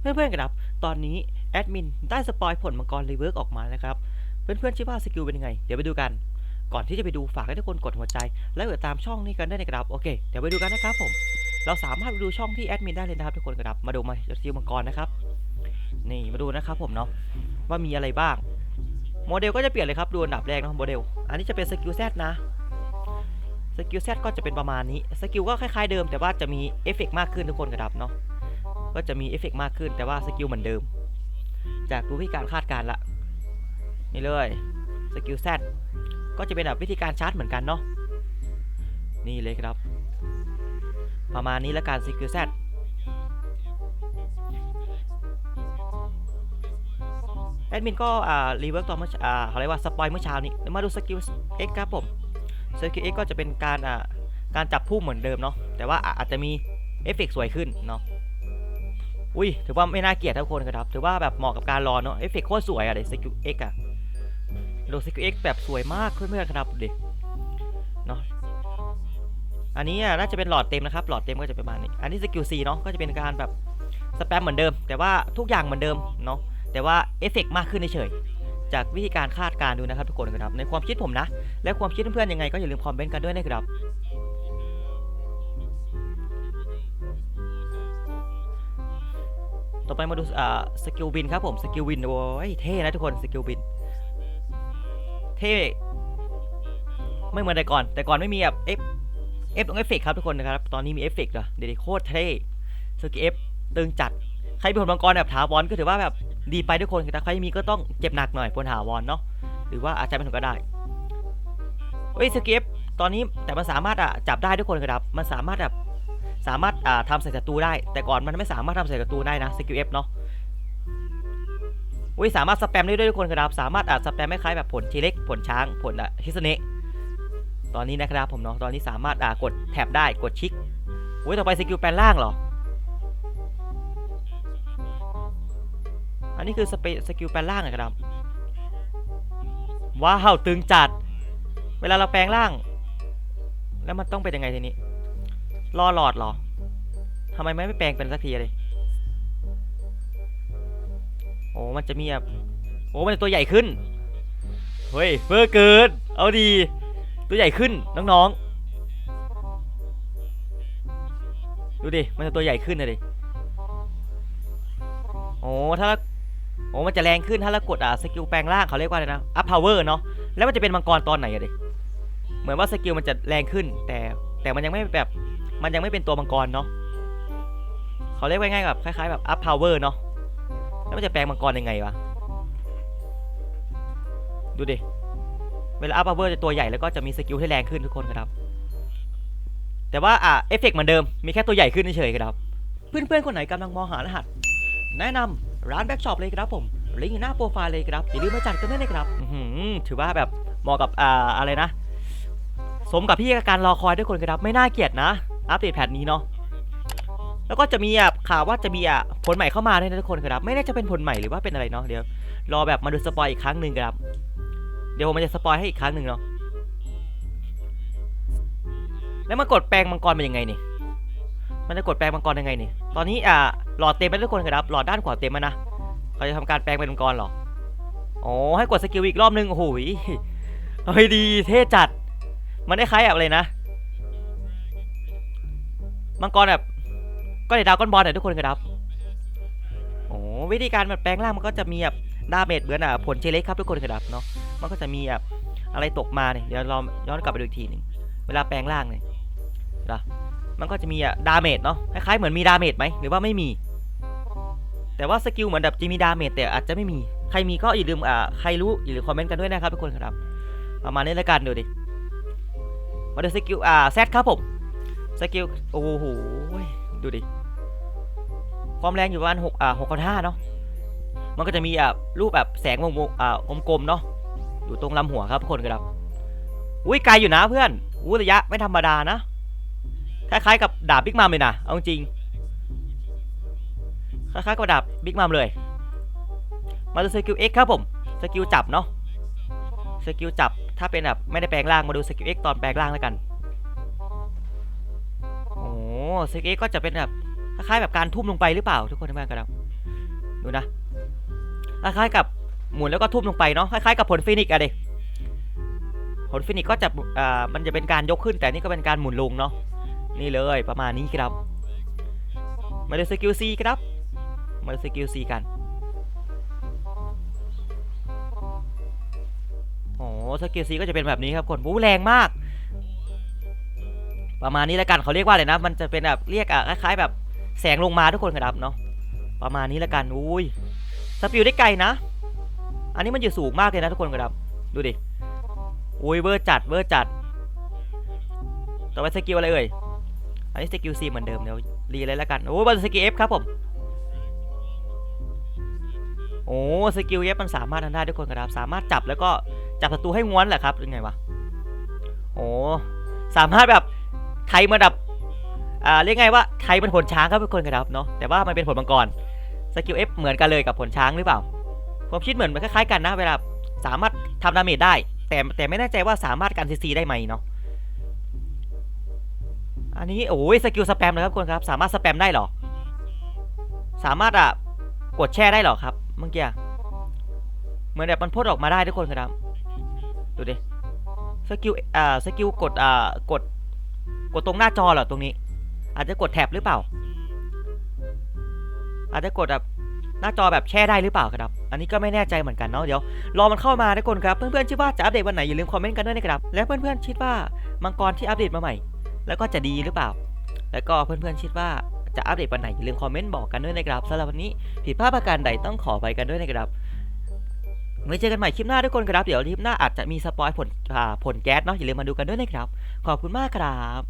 เพื่อนๆครับ ตอนนี้แอดมินได้สปอยผลมังกรรีเวิร์กออกมาแล้วครับ เพื่อนๆคิดว่าสกิลเป็นยังไง เดี๋ยวไปดูกัน ก่อนที่จะไปดูฝากให้ทุกคนกดหัวใจ และกดตามช่องนี้กันได้นะครับ โอเค เดี๋ยวไปดูกันนะครับผม เราสามารถไปดูช่องที่แอดมินได้เลยนะครับทุกคนครับ มาดูมาสกิลมังกรนะครับ นี่มาดูนะครับผมเนาะ ว่ามีอะไรบ้าง โมเดลก็จะเปลี่ยนเลยครับ ดูอันดับแรกเนาะโมเดล อันนี้จะเป็นสกิลแซดนะ สกิลแซดก็จะเป็นประมาณนี้ สกิลก็คล้ายๆเดิม แต่ว่าจะมีเอฟเฟกต์มากขึ้นทุกคนครับเนาะ ก็จะมีเอฟเฟกต์มากขึ้นแต่ว่าสกิลเหมือนเดิม จากดูวิธีการคาดการณ์ละนี่เลยสกิลแซก็จะเป็นแบบวิธีการชาร์จเหมือนกันเนาะนี่เลยครับ ประมาณนี้ละกันสกิลแซแอดมินก็อ่ารีเวิร์กตอนเมื่ออ่าเขาเรียกว่าสปอยเมื่อเช้านี้มาดูสกิล X ครับผมสกิล X ก็จะเป็นการอ่าการจับผู้เหมือนเดิมเนาะแต่ว่าอะอาจจะมีเอฟเฟกต์สวยขึ้นเนาะ อุ้ยถือว่าไม่น่าเกลียดทุกคนครับ ถือว่าแบบเหมาะกับการรอเนาะเอฟเฟกต์โคตรสวยอะเด็กสกิลเอ็กอะดูสกิลเอ็กแบบสวยมากเพื่อนๆครับเด็กเนาะอันนี้อะน่าจะเป็นหลอดเต็มนะครับ หลอดเต็มก็จะประมาณนี้ อันนี้สกิลซีเนาะก็จะเป็นการแบบสแปมเหมือนเดิม แต่ว่าทุกอย่างเหมือนเดิมเนาะแต่ว่าเอฟเฟกต์มากขึ้นเฉยๆจากวิธีการคาดการณ์ดูนะครับทุกคนครับในความคิดผมนะ และความคิดเพื่อนๆยังไงก็อย่าลืมคอมเมนต์กันด้วยนะครับ ต่อไปมาดูอ่าสกิลวินครับผมสกิลวินโอ้ยเท่นะทุกคนสกิลวิน เท่ไม่เหมือนแต่ก่อน แต่ก่อนไม่มีแบบเอฟเอฟตรงเอฟเฟกครับทุกคนนะครับตอนนี้มีเอฟเฟกต์เหรอเดี๋ยวโคตรเท่สกิลเอฟตึงจัดใครเป็นผลมังกรแบบถาวรก็ถือว่าแบบดีไปทุกคนแต่ใครมีก็ต้องเจ็บหนักหน่อยพลถาวรเนาะหรือว่าอาจจะเป็นผลก็ได้เฮ้ยสกิลตอนนี้แต่มันสามารถอะจับได้ทุกคนครับมันสามารถแบบ สามารถอ่าทำใส่ศัตรูได้ แต่ก่อนมันไม่สามารถทำใส่ศัตรูได้นะสกิลเอฟเนาะอุ้ยสามารถสแปมได้ด้วยทุกคนครับ สามารถอ่าสแปมไม่คล้ายแบบผลทีเล็กผลช้างผลอะฮิสเนะตอนนี้นะครับผมเนาะตอนนี้สามารถอ่ากดแท็บได้กดชิกอุ้ยต่อไปสกิลแปลงล่างเหรออันนี้คือสเปสกิลแปลงล่างนะครับว้าวตึงจัด เวลาเราแปลงร่าง แล้วมันต้องเป็นยังไงทีนี้ รอหลอดเหรอทำไมไม่แปลงเป็นสักทีเลยโอ้มันจะมีแบบโอ้มันจะตัวใหญ่ขึ้น เฮ้ยเบอร์เกินเอาดี ตัวใหญ่ขึ้นน้องๆ ดูดิ มันจะตัวใหญ่ขึ้นเลยดิ โอ้ถ้าโอ้มันจะแรงขึ้นถ้าเรากดอะสกิลแปลงร่างเขาเรียกว่าอะไรนะ อัพพาวเวอร์เนาะ แล้วมันจะเป็นมังกรตอนไหนอะดิ เหมือนว่าสกิลมันจะแรงขึ้นแต่แต่มันยังไม่แบบ มันยังไม่เป็นตัวมังกรเนาะเขาเรียกว่าง่ายๆแบบคล้ายๆแบบ up power เนาะแล้วมันจะแปลงมังกรยังไงวะดูดิเวลา up power จะตัวใหญ่แล้วก็จะมีสกิลที่แรงขึ้นทุกคนครับแต่ว่าอะเอฟเฟกต์เหมือนเดิมมีแค่ตัวใหญ่ขึ้นเฉยๆครับ เพื่อนๆคนไหนกำลังมองหารหัส แนะนำร้านแบ็กช็อปเลยครับผมลิงก์อยู่หน้าโปรไฟล์เลยครับอย่าลืมมาจัดกันด้วยนะครับอืถือว่าแบบเหมาะกับอ่าอะไรนะ สมกับที่การรอคอยด้วยคนครับไม่น่าเกลียดนะ อัปเดตแพทนี้เนาะแล้วก็จะมีอะข่าวว่าจะมีอะผลใหม่เข้ามาด้วยนะทุกคนครับ ไม่แน่จะเป็นผลใหม่หรือว่าเป็นอะไรเนาะเดี๋ยวรอแบบมาดูสปอยอีกครั้งหนึ่งครับ เดี๋ยวผมจะสปอยให้อีกครั้งหนึ่งเนาะแล้วมันกดแปลงมังกรเป็นยังไงนี่มันจะกดแปลงมังกรยังไงนี่ตอนนี้อะหลอดเต็มไปทุกคนครับหลอดด้านขวาเต็มแล้วนะเขาจะทำการแปลงเป็นมังกรหรอโอ้ให้กดสกิลอีกรอบนึงโอ้โหเฮ้ยดีเท่จัด มันได้คล้ายแบบอะไรนะ มังกรแบบก็เดี๋ยวดาวก้อนบอลหน่ยทุกคนครับ โอ้วิธีการแบบแปลงร่างมันก็จะมีแบบดาเมจเหมือนอะผลเชเล็กครับทุกคนครับเนาะ มันก็จะมีแบบอะไรตกมาเนี่ยเดี๋ยวเราย้อนกลับไปดูอีกทีหนึ่งเวลาแปลงร่างเนี่ยนะมันก็จะมีอะดาเมจเนาะคล้ายๆเหมือนมีดาเมจไหมหรือว่าไม่มี แต่ว่าสกิลเหมือนแบบจะมีดาเมจแต่อาจจะไม่มี ใครมีก็อย่าลืมอ่าใครรู้อย่าลืมคอมเมนต์กันด้วยนะครับทุกคนครับ ประมาณนี้แล้วกันดูดิมาดูสกิลอ่าแซดครับผม สกิลโอ้โหดูดิ ความแรงอยู่ประมาณหกอ่าหกห้าเนาะมันก็จะมีอ่ารูปแบบแสงวงอ่าวงกลมเนาะอยู่ตรงลำหัวครับทุกคนครับอุ้ยไกลอยู่นะเพื่อนอู้ระยะไม่ธรรมดานะคล้ายๆกับดาบบิ๊กมัมเลยนะเอาจริงคล้ายๆกับดาบบิ๊กมัมเลย มาดูสกิล X ครับผมสกิลจับเนาะสกิลจับถ้าเป็นแบบไม่ได้แปลงร่างมาดูสกิล X ตอนแปลงร่างแล้วกัน อ้สกิล X ก็จะเป็นแบบคล้ายๆแบบการทุ่มลงไปหรือเปล่าทุกคนทุกท่านครับดูนะคล้ายๆกับหมุนแล้วก็ทุ่มลงไปเนาะคล้ายๆกับผลฟินิกอะเด็กผลฟินิกก็จะอ่ามันจะเป็นการยกขึ้นแต่นี่ก็เป็นการหมุนลงเนาะนี่เลยประมาณนี้ครับมาดูสกิลซีครับมาดูสกิลซีกันโอ้สกิลซีก็จะเป็นแบบนี้ครับคนบู๊แรงมาก ประมาณนี้แล้วกันเขาเรียกว่าอะไรนะ มันจะเป็นแบบเรียกอะคล้ายๆแบบแสงลงมาทุกคนครับเนาะประมาณนี้แล้วกันอุ้ยสปิลได้ไกลนะ อันนี้มันอยู่สูงมากเลยนะทุกคนครับดูดิอุ้ยเวอร์จัดเวอร์จัดต่อไปสกิลอะไรเอ่ยอันนี้สกิลซีเหมือนเดิมเดี๋ยวรีเลยแล้วกันโอ้บอลสกิลเอฟครับผมโอ้สกิลเอฟมันสามารถทำได้ทุกคนครับสามารถจับแล้วก็จับศัตรูให้ง้วนแหละครับหรือไงวะโอ้สามารถแบบ ไทยมันแบบอ่าเรียกไงว่าไทยเป็นผลช้างครับทุกคนครับเนาะแต่ว่ามันเป็นผลมังกรสกิลเอฟเหมือนกันเลยกับผลช้างหรือเปล่าผมคิดเหมือนมันคล้ายๆกันนะเวลาสามารถทำดาเมจได้ แต่แต่ไม่แน่ใจว่าสามารถกันซีซีได้ไหมเนาะอันนี้โอ้ยสกิลสแปมนะครับทุกคนครับ สามารถสแปมได้หรอ สามารถอะกดแช่ได้หรอครับเมื่อกี้เหมือนแบบมันพ่นออกมาได้ทุกคนครับดูดิสกิลอ่าสกิลกดอ่ากด กดตรงหน้าจอเหรอตรงนี้ อาจจะกดแท็บหรือเปล่า อาจจะกดแบบหน้าจอแบบแช่ได้หรือเปล่าครับ อันนี้ก็ไม่แน่ใจเหมือนกันเนาะเดี๋ยวรอมันเข้ามาทุกคนครับ เพื่อนๆคิดว่าจะอัปเดตวันไหนอย่าลืมคอมเมนต์กันด้วยนะครับ และเพื่อนๆคิดว่ามังกรที่อัปเดตมาใหม่ แล้วก็จะดีหรือเปล่า แล้วก็เพื่อนๆคิดว่าจะอัปเดตวันไหนอย่าลืมคอมเมนต์บอกกันด้วยนะครับสำหรับวันนี้ผิดพลาดประการใดต้องขอไปกันด้วยนะครับไว้เจอกันใหม่คลิปหน้าทุกคนครับ เดี๋ยวคลิปหน้าอาจจะมีสปอยผลผลแก๊สเนาะอย่าลืมมาดูกันด้วยนะครับ ขอบคุณมากครับ